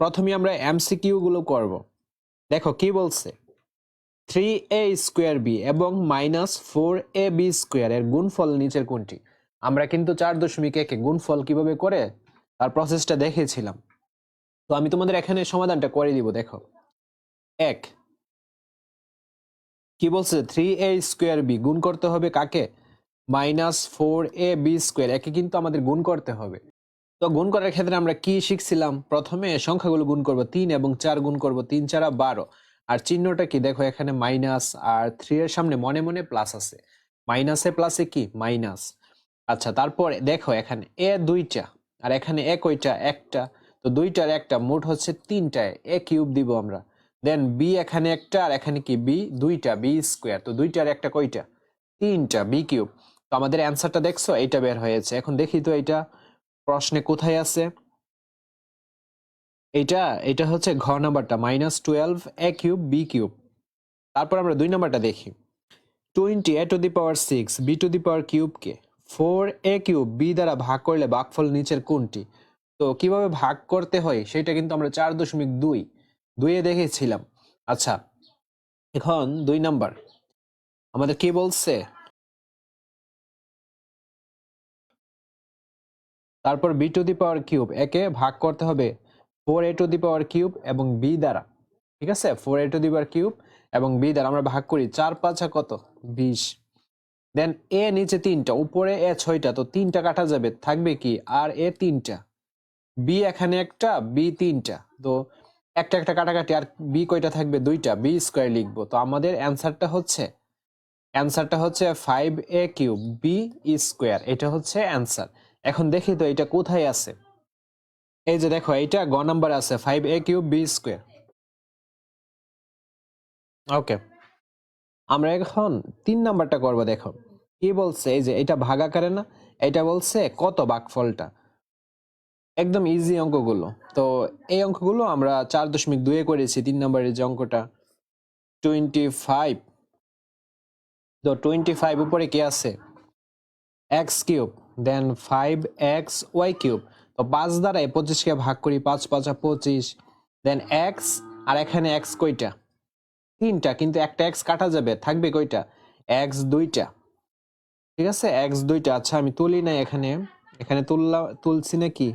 প্রথমে আমরা এমসিকিউ গুলো করব। দেখো কি বলছে? থ্রি এ স্কোয়ার বি এবং minus four A B square এর গুণফল নিচের কোনটি? আমরা কিন্তু চার দশমিক একে গুণফল কীভাবে করে? তার প্রসেসটা দেখেছিলাম তো আমি তোমাদের এখানে সমাধানটা করে দিব, দেখো। এক। কি বলছে? থ্রি এ স্কোয়ার বি গুণ করতে হবে কাকে? Minus four A B square একে কিন্তু আমাদের গুণ করতে হবে। তো গুণ করার ক্ষেত্রে আমরা কি শিখছিলাম? প্রথমে সংখ্যাগুলো গুণ করব তিন এবং চার গুণ করব তিন চারা বারো। আর চিহ্নটা কি? দেখো এখানে মাইনাস আর থ্রি এর সামনে মনে মনে প্লাস আছে। মাইনাসে প্লাসে কি? মাইনাস। আচ্ছা তারপরে দেখো এখানে এ দুইটা আর এখানে এ কয়টা? একটা। তো দুইটার একটা, মোট হচ্ছে তিনটায় এ কিউব দিব আমরা। দেন বি এখানে একটা আর এখানে কি? বি দুইটা বি স্কোয়ার। তো দুইটার একটা কয়টা? তিনটা বি কিউব। তো আমাদের অ্যান্সারটা দেখছ? এইটা বের হয়েছে। এখন দেখি তো এটা প্রশ্নে কোথায় আছে? এটা এটা হচ্ছে ঘ নাম্বারটা minus twelve A cube B cube তারপর আমরা দুই নাম্বারটা দেখি। Twenty A to the power six B to the power কিউবকে four A cube B দ্বারা ভাগ করলে ভাগফল নিচের কোনটি? তো কীভাবে ভাগ করতে হয় সেটা কিন্তু আমরা চার দশমিক দুই, দুইয়ে দেখেছিলাম। আচ্ছা এখন দুই নাম্বার। আমাদের কি বলছে? তারপর B to the power cube একে ভাগ করতে হবে four A to the power cube এবং বি দ্বারা। ঠিক আছে? Four A to the power cube এবং বি দ্বারা আমরা ভাগ করি চার পাঁচা কত? বিশ। দেন এ নিচে তিনটা, উপরে এ ছয়টা, তো তিনটা কাটা যাবে। থাকবে কি? আর এ তিনটা। বি এখানে একটা বি তিনটা। তো একটা একটা কাটাকাটি, আর বি কয়টা থাকবে? দুইটা। বি স্কোয়ার লিখব। তো আমাদের অ্যান্সারটা হচ্ছে অ্যান্সারটা হচ্ছে five A cube B square এটা হচ্ছে অ্যান্সার। এখন দেখি তো এটা কোথায় আছে। এই যে দেখো, এইটা গ নাম্বার আছে five A cube B square okay আমরা এখন তিন নাম্বারটা করব, দেখো। কি বলছে? এই যে এটা ভাগাকারে না, এটা বলছে কত ভাগফলটা একদম ইজি অঙ্কগুলো। তো এই অঙ্কগুলো আমরা চার দশমিক দুয়ে করেছি তিন নম্বরের যে অঙ্কটা। টোয়েন্টি ফাইভ তো টোয়েন্টি ফাইভ উপরে কি আছে? X cube then five X Y cube তো পাঁচ দ্বারা পঁচিশকে ভাগ করি, পাঁচ, পাঁচা পঁচিশ। দেন এক্স আর এখানে এক্স কয়টা? তিনটা, কিন্তু একটা এক্স কাটা যাবে, থাকবে কয়টা? এক্স দুইটা। ঠিক আছে? এক্স দুইটা। আচ্ছা আমি তুলি না এখানে। এখানে তুললা, তুলছি না কি?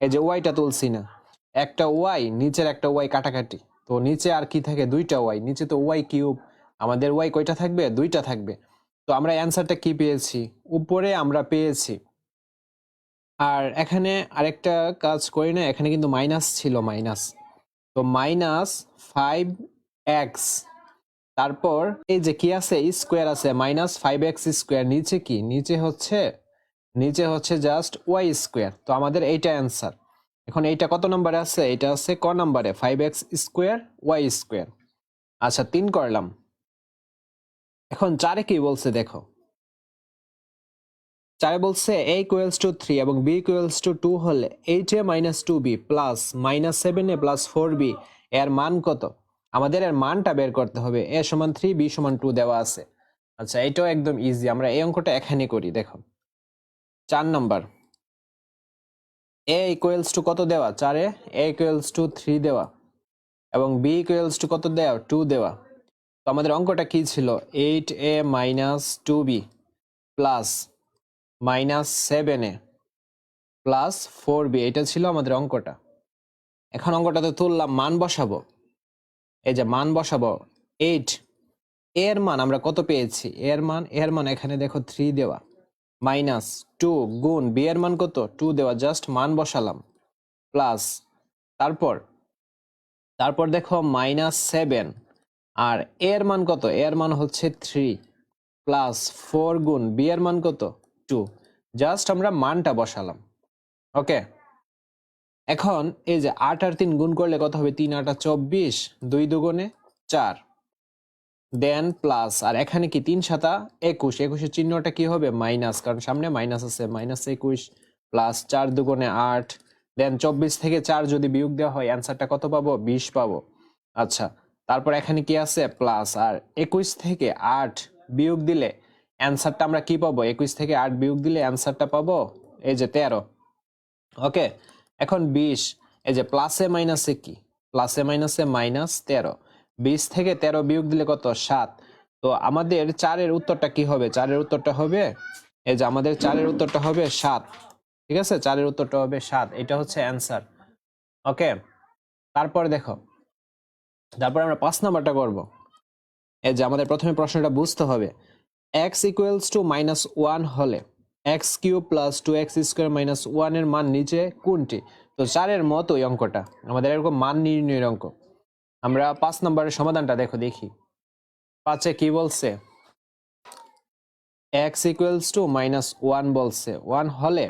এই যে ওয়াইটা তুলছি না। একটা ওয়াই নিচের একটা ওয়াই কাটাকাটি। তো নিচে আর কি থাকে? দুইটা ওয়াই নিচে তো ওয়াই কিউব আমাদের ওয়াই কয়টা থাকবে? দুইটা থাকবে। তো আমরা অ্যান্সারটা কি পেয়েছি? উপরে আমরা পেয়েছি। আর এখানে আরেকটা কাজ করি না, এখানে কিন্তু মাইনাস ছিল মাইনাস তো মাইনাস ফাইভ এক্স তারপর এই যে কি আছে? স্কোয়ার আছে। মাইনাস ফাইভ এক্স স্কোয়ার নিচে কি? নিচে হচ্ছে নিচে হচ্ছে জাস্ট ওয়াই স্কোয়ার তো আমাদের এইটা অ্যান্সার এখন এইটা কত নম্বরে আছে? এটা আছে ক নম্বরে five X square Y square আচ্ছা তিন করলাম। এখন চারে কি বলছে দেখো? চারে বলছে এ ইকুয়ালস টু থ্রি এবং বি ইকুয়ালস টু টু হলে eight A minus two B plus minus seven A plus four B এর মান কত? আমাদের এর মানটা বের করতে হবে এ সমান থ্রি বি সমান টু দেওয়া আছে। আচ্ছা এটাও একদম ইজি আমরা এই অঙ্কটা এখানে করি, দেখো। চার নাম্বার। এ ইকুয়ালস টু কত দেওয়া? চারে এ ইকুয়ালস টু থ্রি দেওয়া এবং বি ইকুয়ালস টু কত দেওয়া? টু দেওয়া। আমাদের অঙ্কটা কি ছিল? Eight A minus two B plus minus seven A plus four B এটা ছিল আমাদের অঙ্কটা। এখন অঙ্কটাতে তুললাম মান বসাবো। এই যে মান বসাবো এইট এর মান আমরা কত পেয়েছি? এর মান এর মান এখানে দেখো থ্রি দেওয়া। মাইনাস টু গুণ বি এর মান কত? টু দেওয়া জাস্ট মান বসালাম। প্লাস তারপর তারপর দেখো মাইনাস সেভেন আর এ এর মান কত? এর মান হচ্ছে থ্রি প্লাস ফোর গুণ বি এর মান কত? টু জাস্ট আমরা মানটা বসালাম। ওকে এখন এই যে আট আর তিন গুণ করলে কত হবে? তিন আটা চব্বিশ, দুই দুগুণে চার। দেন প্লাস আর এখানে কি তিন সাতা একুশ? একুশের চিহ্নটা কি হবে? মাইনাস কারণ সামনে মাইনাস আছে মাইনাস একুশ প্লাস চার দুগুণে আট। দেন চব্বিশ থেকে চার যদি বিয়োগ দেওয়া হয় অ্যান্সারটা কত পাবো? বিশ পাবো। আচ্ছা তারপর এখানে কি আছে? প্লাস আর একুশ থেকে আট বিয়োগ দিলে অ্যান্সারটা আমরা কি পাবো? একুশ থেকে আট বিয়োগ দিলে অ্যান্সারটা পাবো? এই যে তেরো। ওকে এখন বিশ। এই যে প্লাসে মাইনাসে কি? প্লাসে মাইনাসে মাইনাস তেরো। বিশ থেকে তেরো বিয়োগ দিলে কত? সাত। তো আমাদের চারের উত্তরটা কি হবে? চারের উত্তরটা হবে, এই যে আমাদের চারের উত্তরটা হবে সাত। ঠিক আছে? চারের উত্তরটা হবে সাত। এটা হচ্ছে অ্যান্সার ওকে তারপর দেখো। তারপর আমরা পাঁচ নাম্বারটা করব। এই যে আমাদের প্রথমে প্রশ্নটা বুঝতে হবে। X equals to minus one হলে X cube plus two X square minus ওয়ানের মান নিচে কোনটি? তো চারের মতো এই অঙ্কটা। আমাদের এরকম মান নির্ণয়ের অঙ্ক। আমরা পাঁচ নম্বরের সমাধানটা দেখো, দেখি। পাঁচে কি বলছে? X equals to minus one বলছে। ওয়ান হলে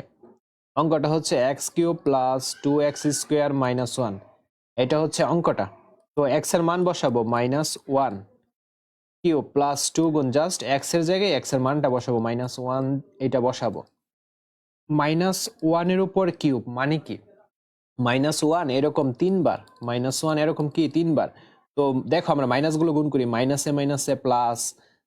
অঙ্কটা হচ্ছে X cube plus two X square minus one এটা হচ্ছে অঙ্কটা। তো এক্সের মান বসাবো minus one cube plus two গুণ জাস্ট এক্সের জায়গায় এক্সের মানটা বসাবো মাইনাস ওয়ান এটা বসাবো। মাইনাস ওয়ানের উপর কিউব মানে কি? মাইনাস ওয়ান এরকম তিনবার মাইনাস ওয়ান এরকম কি? তিনবার। তো দেখো আমরা মাইনাসগুলো গুণ করি মাইনাসে মাইনাসে প্লাস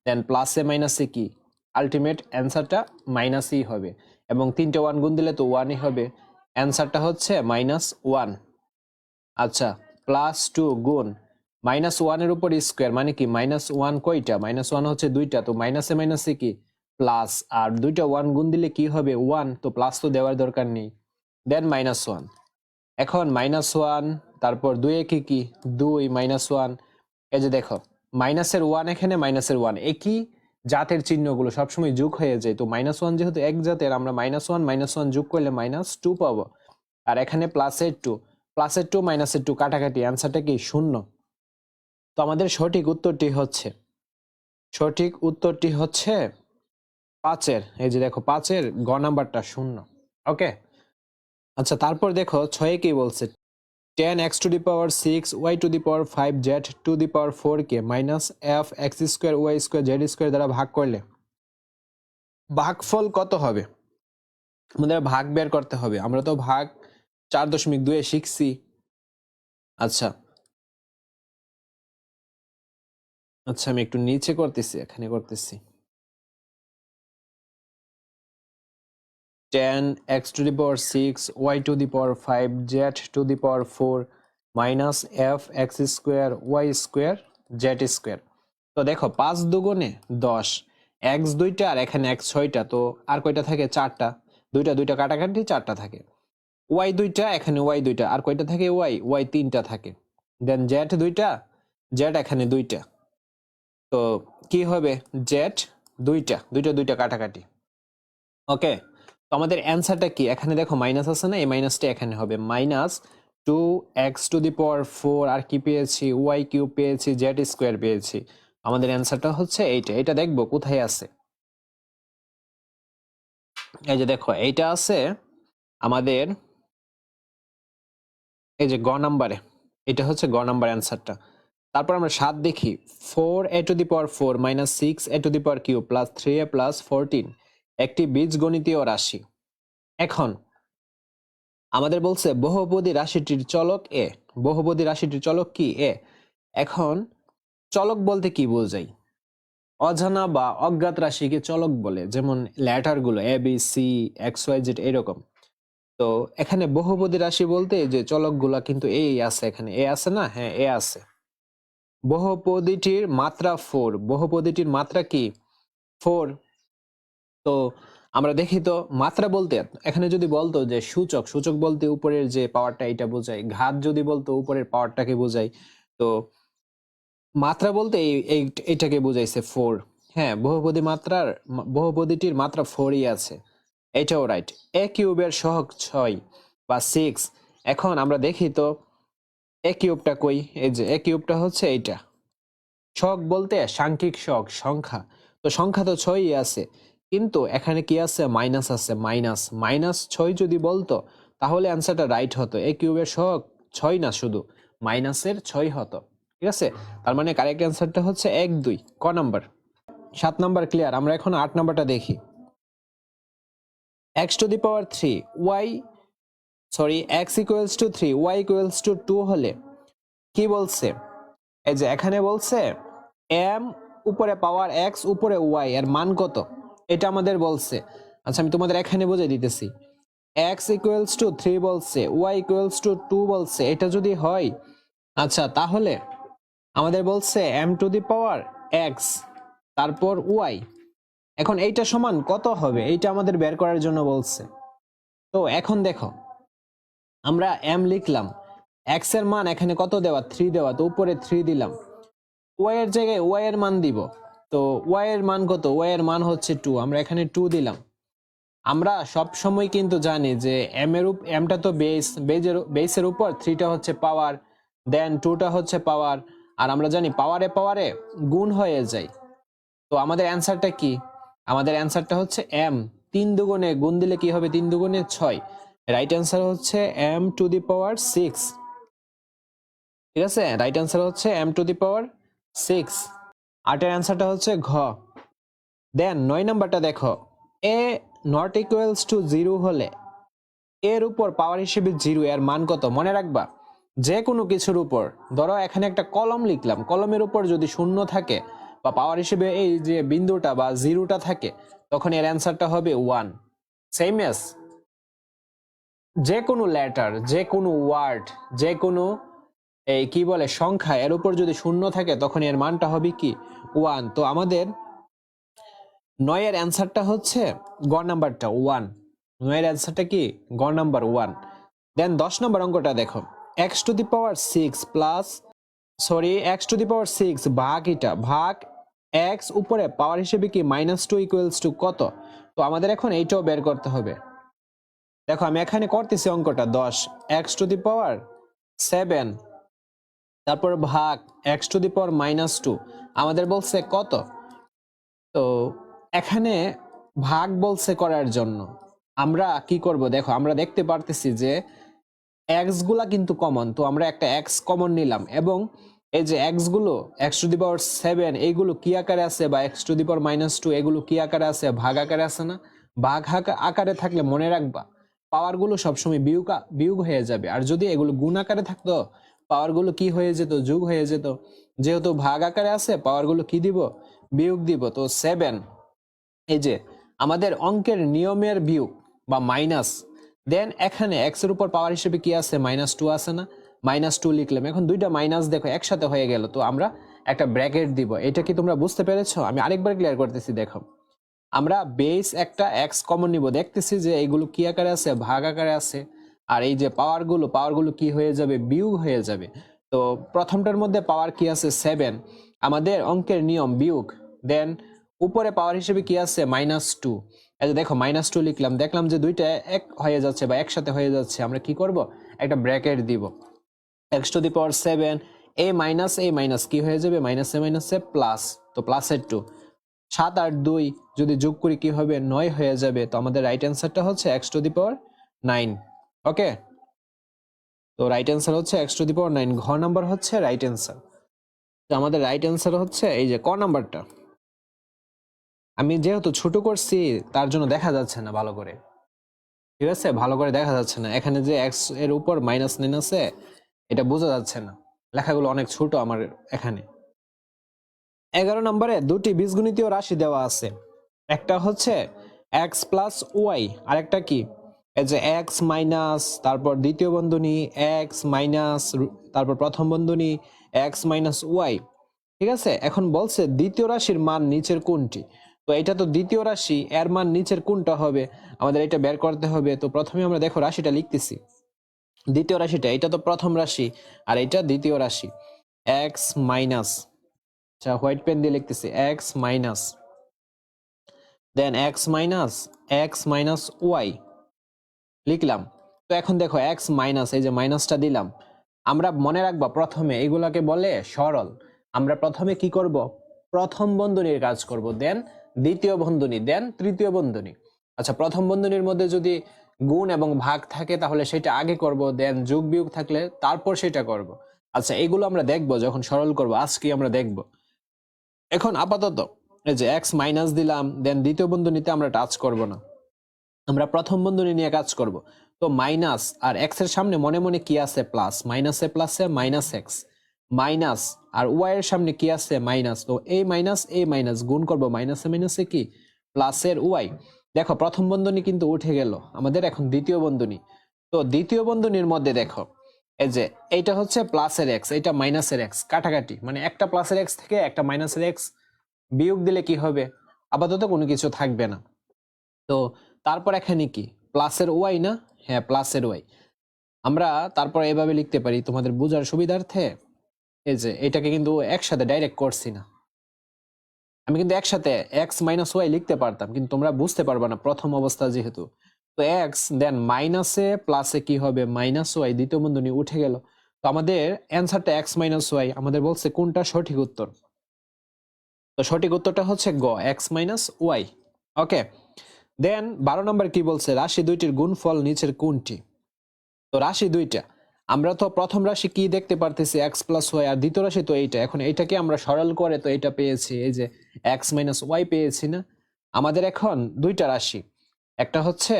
দেন প্লাসে মাইনাসে কি? আলটিমেট অ্যান্সারটা মাইনাসই হবে। এবং তিনটে ওয়ান গুণ দিলে তো ওয়ানই হবে। অ্যান্সারটা হচ্ছে মাইনাস ওয়ান আচ্ছা প্লাস টু গুণ মাইনাস ওয়ানের উপর স্কোয়ার মানে কি? মাইনাস ওয়ান কয়টা? মাইনাস ওয়ান হচ্ছে দুইটা, তো মাইনাসে মাইনাসে কি? প্লাস আর দুইটা ওয়ান গুণ দিলে কি হবে? ওয়ান তো প্লাস তো দেওয়ার দরকার নেই। দেন মাইনাস ওয়ান এখন মাইনাস ওয়ান তারপর দুই একে কি? দুই মাইনাস ওয়ান এই যে দেখো মাইনাসের ওয়ান এখানে মাইনাসের ওয়ান একই জাতের চিহ্নগুলো সবসময় যোগ হয়ে যায়, তো মাইনাস ওয়ান যেহেতু এক জাতের, আমরা মাইনাস ওয়ান মাইনাস ওয়ান যোগ করলে মাইনাস টু পাবো। আর এখানে প্লাসের টু প্লাসের টু মাইনাসের টু কাটাকাটি অ্যান্সারটা কি শূন্য? তো আমাদের সঠিক উত্তরটি হচ্ছে, সঠিক উত্তরটি হচ্ছে পাঁচের। এই যে দেখো, পাঁচের গ নাম্বারটা শূন্য। ওকে? আচ্ছা তারপর দেখো, ছয়ে কি বলছে? Ten X to the power six Y to the power five Z to the power four K minus F X square Y square Z square দ্বারা ভাগ করলে, ভাগফল কত হবে? আমাদের ভাগ বের করতে হবে। আমরা তো ভাগ চার দশমিক দুয়ে শিখছি। আচ্ছা। আচ্ছা আমি একটু নিচে করতেছি, এখানে করতেছি। Ten X to the power six Y to the power five Z to the power four minus F X square Y square Z square তো দেখো, পাঁচ দুগুণে দশ এক্স দুইটা আর এখানে এক্স ছয়টা, তো আর কয়টা থাকে? চারটা। দুইটা দুইটা কাটাকাটি, চারটা থাকে। ওয়াই দুইটা, এখানে ওয়াই দুইটা। আর কয়টা থাকে ওয়াই ওয়াই তিনটা থাকে। দেন জেড দুইটা জেড এখানে দুইটা। তো কি হবে? জেড দুইটা দুইটা দুইটা কাটাকাটি। ওকে তো আমাদের অ্যান্সারটা কি? এখানে দেখো মাইনাস আছে না? এই মাইনাসটা এখানে হবে। Minus two X to the power four আর কি পেয়েছি? ওয়াই কিউব পেয়েছি জেড স্কোয়ার পেয়েছি। আমাদের অ্যান্সারটা হচ্ছে এইটা। এটা দেখব কোথায় আছে? এই যে দেখো, এইটা আছে আমাদের এই যে গ নাম্বারে, এটা হচ্ছে গ নাম্বার অ্যান্সারটা। তারপর আমরা সাত দেখি, four A to the power four minus six A to the power cube plus three A plus fourteen, একটি বীজগণিতীয় রাশি। এখন, আমাদের বলছে বহুপদী রাশিটির চলক এ, বহুপদী রাশিটির চলক কি এ? এখন, চলক বলতে কি বোঝাই? অজানা বা অজ্ঞাত রাশিকে চলক বলে, যেমন ল্যাটারগুলো A, B, C, X, Y, Z, এরকম। তো এখানে বহুপদী রাশি বলতে যে চলকগুলা কিন্তু এই আছে এখানে। এ আছে না? হ্যাঁ এ আছে। বহুপদীটির মাত্রা ফোর বহুপদীটির মাত্রা কি? ফোর তো আমরা দেখি তো, মাত্রা বলতে এখানে যদি বলতো যে সূচক সূচক বলতে উপরের যে পাওয়ারটা এটা বোঝায়। ঘাত যদি বলতো উপরের পাওয়ারটাকে বোঝায়। তো মাত্রা বলতে এই- এইটাকে বোঝাইছে ফোর হ্যাঁ বহুপদী মাত্রার, বহুপদীটির মাত্রা ফোরই আছে। এটাও রাইট এ কিউবের সহগ ছয় বা সিক্স এখন আমরা দেখি তো এ কিউবটা কই? এই যে এ কিউবটা হচ্ছে এইটা। শখ বলতে সাংখ্যিক শখ সংখ্যা। তো সংখ্যা তো ছয়ই আছে, কিন্তু এখানে কি আছে? মাইনাস আছে মাইনাস মাইনাস ছয় যদি বলতো, তাহলে অ্যান্সারটা রাইট হতো। এ কিউবের শখ ছয় না শুধু মাইনাসের ছয় হতো। ঠিক আছে? তার মানে কারেক্ট অ্যান্সারটা হচ্ছে এক দুই, ক নাম্বার সাত নাম্বার ক্লিয়ার আমরা এখন আট নাম্বারটা দেখি। X to the power three Y sorry X equals to three Y equals to two হলে কি বলছে? এই যে এখানে বলছে এম উপরে পাওয়ার এক্স উপরে ওয়াই এর মান কত? এটা আমাদের বলছে। আচ্ছা আমি তোমাদের এখানে বুঝে দিতেছি। এক্স ইকুয়ালস টু থ্রি বলছে ওয়াই ইকুয়ালস টু টু বলছে, এটা যদি হয় আচ্ছা তাহলে আমাদের বলছে M to the power X তারপর ওয়াই এখন এইটা সমান কত হবে? এইটা আমাদের বের করার জন্য বলছে। তো এখন দেখো, আমরা এম লিখলাম এক্সের মান এখানে কত দেওয়া? থ্রি দেওয়া। তো উপরে থ্রি দিলাম। ওয়াই এর জায়গায় ওয়াই এর মান দিব। তো ওয়াই এর মান কত? ওয়াই এর মান হচ্ছে টু আমরা এখানে টু দিলাম। আমরা সব সময় কিন্তু জানি যে এম এর এমটা তো বেস বেজের বেসের উপর থ্রিটা হচ্ছে পাওয়ার দেন টুটা হচ্ছে পাওয়ার আর আমরা জানি পাওয়ারে পাওয়ারে গুণ হয়ে যায়। তো আমাদের অ্যান্সারটা কি? আমাদের অ্যান্সারটা হচ্ছে এম। তিন দুগুণে গুণ দিলে কি হবে? তিন দুগুণে ছয়। রাইট অ্যান্সার হচ্ছে M to the power six. ঠিক আছে? রাইট অ্যান্সার হচ্ছে M to the power six. আটের অ্যান্সারটা হচ্ছে ঘ। দেন নয় নাম্বারটা দেখো। A not equals to zero হলে এর উপর পাওয়ার হিসেবে জিরো এর মান কত? মনে রাখবা, যে কোনো কিছুর উপর। ধরো এখানে একটা কলম লিখলাম। কলমের উপর যদি শূন্য থাকে বা পাওয়ার হিসেবে এই যে বিন্দুটা বা জিরোটা থাকে, তখন এর অ্যান্সারটা হবে ওয়ান সেম এস যে কোনো লেটার যে কোনো ওয়ার্ড যে কোনো এই কি বলে, সংখ্যা এর উপর যদি শূন্য থাকে, তখন এর মানটা হবে কি? ওয়ান তো আমাদের নয়ের অ্যান্সারটা হচ্ছে গ নাম্বারটা ওয়ান নয়ের অ্যান্সারটা কি? গ নাম্বার ওয়ান দেন দশ নম্বর অঙ্কটা দেখো। X to the power six plus sorry X to the power six ভাগ এটা, ভাগ এক্স উপরে পাওয়ার হিসেবে কি মাইনাস টু ইকুয়ালস টু কত? তো আমাদের এখন এইটাও বের করতে হবে। দেখো, আমি এখানে করতেছি অঙ্কটা দশ X to the power seven তারপর ভাগ X to the power minus two আমাদের বলছে কত? তো এখানে ভাগ বলছে করার জন্য। আমরা কি করব? দেখো, আমরা দেখতে পারতেছি যে এক্সগুলা কিন্তু কমন তো আমরা একটা এক্স কমন নিলাম এবং এই যে এক্সগুলো X to the power seven এইগুলো কি আকারে আছে বা X to the power minus two এগুলো কি আকারে আছে? ভাগ আকারে আছে না? ভাগ আকারে থাকলে মনে রাখবা পাওয়ারগুলো সবসময় বিয়োগ বিয়োগ হয়ে যাবে। আর যদি এগুলো গুণ আকারে থাকতো পাওয়ারগুলো কি হয়ে যেত? যোগ হয়ে যেত। যেহেতু ভাগ আকারে আছে পাওয়ারগুলো কি দিব? বিয়োগ দিব। তো সেভেন এই যে আমাদের অঙ্কের নিয়মের বিয়োগ বা মাইনাস দেন এখানে এক্সের উপর পাওয়ার হিসেবে কি আছে? মাইনাস টু আছে না? মাইনাস টু লিখলাম। এখন দুইটা মাইনাস দেখো একসাথে হয়ে গেল, তো আমরা একটা ব্র্যাকেট দিব। এটা কি তোমরা বুঝতে পেরেছ? আমি আরেকবার ক্লিয়ার করতেছি, দেখো। আমরা বেস একটা এক্স কমন নিব। দেখতেছি যে এইগুলো কি আকারে আছে? ভাগ আকারে আছে। আর এই যে পাওয়ারগুলো পাওয়ারগুলো কি হয়ে যাবে? বিয়োগ হয়ে যাবে। তো প্রথমটার মধ্যে পাওয়ার কি আছে? সেভেন আমাদের অঙ্কের নিয়ম বিয়োগ। দেন উপরে পাওয়ার হিসেবে কি আছে? মাইনাস টু এই দেখো মাইনাস টু লিখলাম। দেখলাম যে দুইটা এক হয়ে যাচ্ছে বা একসাথে হয়ে যাচ্ছে। আমরা কি করব? একটা ব্র্যাকেট দিব। X to the power seven, A minus এ মাইনাস কি হয়ে যাবে? মাইনাসে মাইনাসে প্লাস। তো প্লাসের টু। সাত আর দুই যদি যোগ করি কি হবে? নয় হয়ে যাবে। তো আমাদের রাইট অ্যান্সারটা হচ্ছে X to the power nine. Okay? তো রাইট অ্যান্সার হচ্ছে X to the power nine. ঘ নাম্বার হচ্ছে রাইট অ্যান্সার তো আমাদের রাইট অ্যান্সার হচ্ছে এই যে ক নাম্বারটা। আমি যেহেতু ছোট করছি, তার জন্য দেখা যাচ্ছে না ভালো করে। ঠিক আছে? ভালো করে দেখা যাচ্ছে না। এখানে যে এক্সের উপর মাইনাস নাইন আছে এটা বোঝা যাচ্ছে না। লেখাগুলো অনেক ছোট আমার এখানে। এগারো নম্বরে দুটি বীজগণিতীয় রাশি দেওয়া আছে। একটা হচ্ছে এক্স প্লাস ওয়াই আরেকটা কি? এই যে এক্স মাইনাস তারপর দ্বিতীয় বন্ধনী এক্স মাইনাস তারপর প্রথম বন্ধনী এক্স মাইনাস ওয়াই ঠিক আছে? এখন বলছে দ্বিতীয় রাশির মান নিচের কোনটি? তো এটা তো দ্বিতীয় রাশি, এর মান নিচের কোনটা হবে? আমাদের এটা বের করতে হবে। তো প্রথমে আমরা দেখো রাশিটা লিখতেছি। দ্বিতীয় রাশিটা, এটা তো প্রথম রাশি, আর এটা দ্বিতীয় রাশি। এক্স মাইনাস আচ্ছা হোয়াইট পেন দিয়ে লিখতেছি X minus then X minus X minus Y লিখলাম। তো এখন দেখো এক্স মাইনাস এই যে মাইনাসটা দিলাম, আমরা মনে রাখবা প্রথমে এগুলাকে বলে সরল। আমরা প্রথমে কি করব? প্রথম বন্ধনীর কাজ করব দেন দ্বিতীয় বন্ধনী দেন তৃতীয় বন্ধনী। আচ্ছা প্রথম বন্ধনীর মধ্যে যদি গুণ এবং ভাগ থাকে, তাহলে সেটা আগে করব দেন যোগ বিয়োগ থাকলে তারপর সেটা করব। আচ্ছা এগুলো আমরা দেখব, যখন সরল করব আজকে আমরা দেখব। এখন আপাতত এই যে এক্স মাইনাস দিলাম দেন দ্বিতীয় বন্ধনীতে আমরা টাচ করব না। আমরা প্রথম বন্ধনী নিয়ে কাজ করব। তো মাইনাস আর এক্সের সামনে মনে মনে কি আছে? প্লাস মাইনাসে প্লাসে মাইনাস এক্স মাইনাস আর ওয়াই এর সামনে কি আছে? মাইনাস তো এই মাইনাস এই মাইনাস গুণ করব মাইনাসে মাইনাসে কি? প্লাসের ওয়াই দেখো, প্রথম বন্ধনী কিন্তু উঠে গেল। আমাদের এখন দ্বিতীয় বন্ধনী। তো দ্বিতীয় বন্ধনীর মধ্যে দেখো, এই যে এইটা হচ্ছে প্লাসের এক্স এইটা মাইনাসের এক্স কাটাকাটি। মানে একটা প্লাসের এক্স থেকে একটা মাইনাসের এক্স বিয়োগ দিলে কি হবে? আপাতত কোনো কিছু থাকবে না। তো তারপর এখানে কি? প্লাসের ওয়াই না? হ্যাঁ প্লাসের ওয়াই আমরা তারপর এভাবে লিখতে পারি তোমাদের বোঝার সুবিধার্থে। এই যে, এটাকে কিন্তু একসাথে ডাইরেক্ট করছি না। আমি কিন্তু একসাথে এক্স মাইনাস ওয়াই লিখতে পারতাম, কিন্তু তোমরা বুঝতে পারবে না প্রথম অবস্থা যেহেতু। তো এক্স দেন মাইনাসে প্লাসে কি হবে? মাইনাস ওয়াই দ্বিতীয় বন্ধনী উঠে গেল। তো আমাদের অ্যান্সারটা এক্স মাইনাস ওয়াই আমাদের বলছে কোনটা সঠিক উত্তর? তো সঠিক উত্তরটা হচ্ছে গ x minus y okay then বারো নম্বর কি বলছে? রাশি দুইটির গুণফল নিচের কোনটি? তো রাশি দুইটা। আমরা তো প্রথম রাশি কি দেখতে পারতেছি? এক্স প্লাস ওয়াই আর দ্বিতীয় রাশি তো এইটা। এখন এইটাকে আমরা সরল করে তো এটা পেয়েছি, এই যে এক্স মাইনাস ওয়াই পেয়েছি না। আমাদের এখন দুইটা রাশি। একটা হচ্ছে,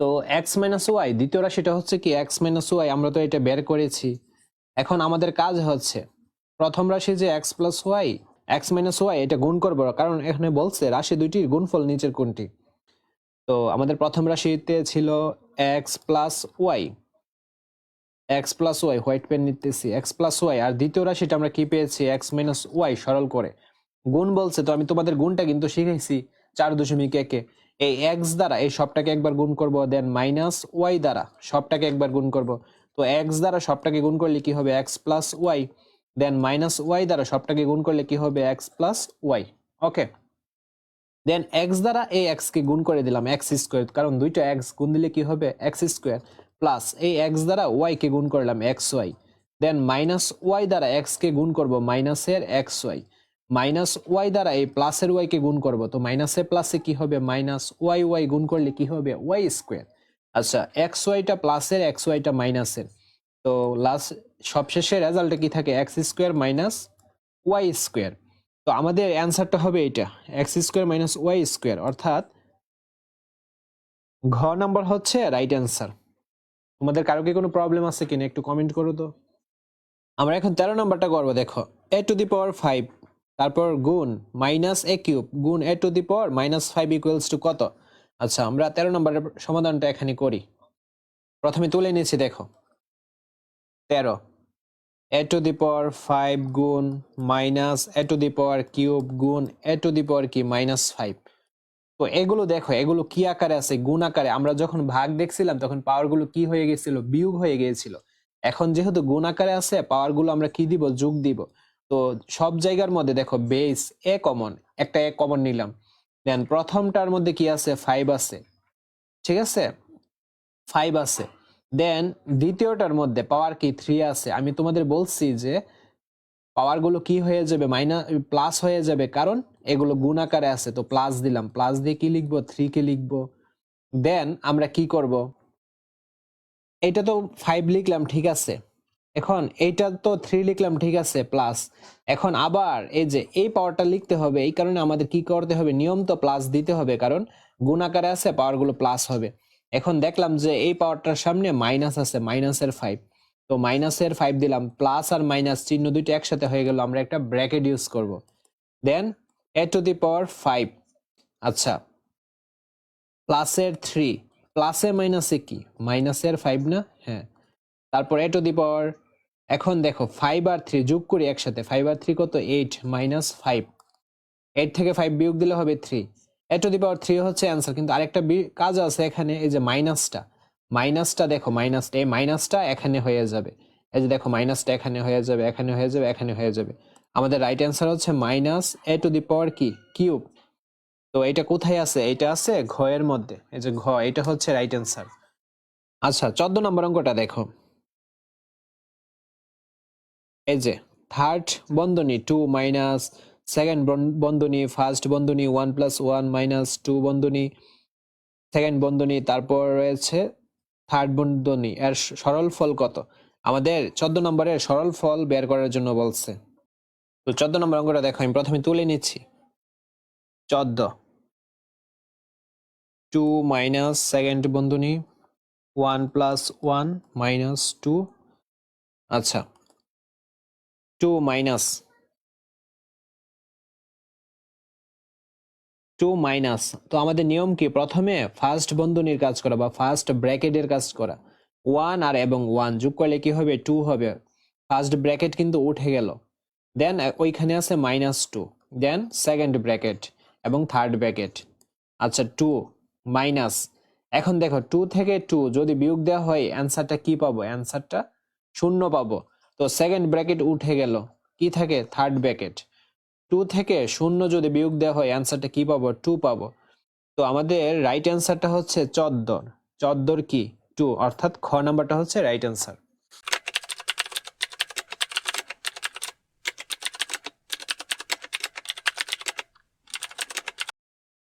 তো এক্স মাইনাস ওয়াই দ্বিতীয় রাশিটা হচ্ছে কি এক্স মাইনাস ওয়াই আমরা তো এটা বের করেছি। এখন আমাদের কাজ হচ্ছে, প্রথম রাশি যে x plus y x minus y এটা গুণ করব। কারণ এখানে বলছে রাশি দুইটির গুণফল নিচের কোনটি? তো আমাদের প্রথম রাশিতে ছিল x plus y x plus y white pen নিতেছি। এক্স প্লাস ওয়াই আর দ্বিতীয় রাশিটা আমরা কি পেয়েছি? এক্স মাইনাস ওয়াই সরল করে। গুণ বলছে তো আমি তোমাদের গুণটা কিন্তু শিখেছি চার দশমিক একে। এই এক্স দ্বারা, এই সবটাকে একবার গুণ করব দেন মাইনাস ওয়াই দ্বারা সবটাকে একবার গুণ করব। তো এক্স দ্বারা সবটাকে গুণ করলে কি হবে? X plus y then minus y দ্বারা সবটাকে গুণ করলে কি হবে? X plus y okay then x দ্বারা এই এক্স কে গুণ করে দিলাম এক্স স্কোয়ার কারণ দুইটা এক্স গুণ দিলে কি হবে? এক্স স্কোয়ার প্লাস এই এক্স দ্বারা ওয়াই কে গুণ করলাম x y then minus y দ্বারা এক্স কে গুণ করব মাইনাসের এক্স ওয়াই মাইনাস ওয়াই দ্বারা এই প্লাসের ওয়াই কে গুণ করব। তো মাইনাসে প্লাসে কি হবে? মাইনাস ওয়াই ওয়াই গুণ করলে কি হবে? Y square. আচ্ছা এক্স ওয়াইটা প্লাসের, এক্স ওয়াইটা মাইনাসের। তো লাস্ট সবশেষে রেজাল্টে কি থাকে? X square minus y square. তো আমাদের অ্যান্সারটা হবে এটা x square minus y square. অর্থাৎ ঘ নাম্বার হচ্ছে রাইট অ্যান্সার। তোমাদের কারও কি কোনো প্রবলেম আছে কিনা একটু কমেন্ট করো তো। আমরা এখন তেরো নাম্বারটা করব, দেখো। A to the power five. তারপর গুণ মাইনাস এ কিউব গুণ a to the power minus five equals to কত? আচ্ছা আমরা তেরো নম্বরের সমাধানটা এখানে করি। প্রথমে তুলে নিয়েছি দেখো। তেরো। A to the power five গুণ minus a to the power cube গুণ এ টু দি পাওয়ার কি? মাইনাস ফাইভ তো এগুলো দেখো, এগুলো কি আকারে আছে? গুণ আকারে। আমরা যখন ভাগ দেখছিলাম, তখন পাওয়ারগুলো কি হয়ে গেছিল? বিয়োগ হয়ে গিয়েছিল এখন যেহেতু গুণ আকারে আছে পাওয়ারগুলো আমরা কি দিব? যোগ দিব। তো সব জায়গার মধ্যে দেখো বেস এ কমন একটা এ কমন নিলাম। দেন প্রথমটার মধ্যে কি আছে? ফাইভ আছে। ঠিক আছে? ফাইভ আছে। দেন দ্বিতীয়টার মধ্যে পাওয়ার কি? থ্রি আছে। আমি তোমাদের বলছি যে পাওয়ারগুলো কি হয়ে যাবে? মাইনাস প্লাস হয়ে যাবে কারণ এগুলো গুণ আকারে আছে। তো প্লাস দিলাম। প্লাস দিয়ে কি লিখব? থ্রি কে লিখব। দেন আমরা কি করব? এটা তো ফাইভ লিখলাম, ঠিক আছে? এখন এইটা তো থ্রি লিখলাম, ঠিক আছে প্লাস এখন আবার এই যে এই পাওয়ারটা লিখতে হবে, এই কারণে আমাদের কি করতে হবে? নিয়ম তো প্লাস দিতে হবে, কারণ গুণ আকারে আছে পাওয়ারগুলো প্লাস হবে। এখন দেখলাম যে এই পাওয়ারটার সামনে মাইনাস আছে মাইনাসের ফাইভ তো মাইনাসের ফাইভ দিলাম প্লাস আর মাইনাস চিহ্ন দুইটা একসাথে হয়ে গেল, আমরা একটা ব্র্যাকেট ইউজ করব। দেন এ টু দি পাওয়ার ফাইভ আচ্ছা প্লাসের থ্রি প্লাসে মাইনাসে কি? মাইনাসের ফাইভ না? হ্যাঁ। তারপর এ টু দি পাওয়ার এখন দেখো ফাইভ আর থ্রি যোগ করি একসাথে ফাইভ আর থ্রি কত? এইট মাইনাস ফাইভ এইট থেকে ফাইভ বিয়োগ দিলে হবে three a to the power three হচ্ছে অ্যান্সার কিন্তু আরেকটা কাজ আছে এখানে, এই যে মাইনাসটা মাইনাসটা দেখো মাইনাসটা এই মাইনাসটা এখানে হয়ে যাবে। এই যে দেখো মাইনাসটা এখানে হয়ে যাবে, এখানে হয়ে যাবে, এখানে হয়ে যাবে। আমাদের রাইট অ্যান্সার হচ্ছে minus a to the power কি? কিউব তো এটা কোথায় আছে? এটা আছে ঘ এর মধ্যে। এই যে ঘ, এটা হচ্ছে রাইট অ্যান্সার আচ্ছা চোদ্দ নম্বর অঙ্কটা দেখো। এই যে থার্ড বন্ধনী টু মাইনাস সেকেন্ড বন্ধনী ফার্স্ট বন্ধনী one plus one minus two বন্ধনী সেকেন্ড বন্ধনী, তারপর রয়েছে থার্ড বন্ধনী। এর সরল ফল কত? আমাদের চোদ্দ নম্বরের সরল ফল বের করার জন্য বলছে। তো চোদ্দ নম্বর অঙ্কটা দেখো, আমি প্রথমে তুলে নিচ্ছি। চোদ্দ। টু মাইনাস সেকেন্ড বন্ধনী one plus one minus two আচ্ছা। Two minus two minus. তো আমাদের নিয়ম কি? প্রথমে ফার্স্ট বন্ধনীর কাজ করা বা ফার্স্ট ব্র্যাকেটের কাজ করা। ওয়ান আর এবং ওয়ান যোগ করলে কি হবে? টু হবে। ফার্স্ট ব্র্যাকেট কিন্তু উঠে গেল। দেন ওইখানে আছে minus two then second bracket এবং থার্ড ব্র্যাকেট। আচ্ছা টু মাইনাস এখন দেখো টু থেকে টু যদি বিয়োগ দেওয়া হয় অ্যান্সারটা কি পাবো? অ্যান্সারটা শূন্য পাবো। তো সেকেন্ড ব্র্যাকেট উঠে গেল। কি থাকে? থার্ড ব্র্যাকেট টু থেকে শূন্য যদি বিয়োগ দেওয়া হয় অ্যান্সারটা কি পাবো? টু পাবো। তো আমাদের রাইট অ্যান্সারটা হচ্ছে চদ্দর। চদ্দর কি? টু অর্থাৎ খ নাম্বারটা হচ্ছে রাইট অ্যান্সার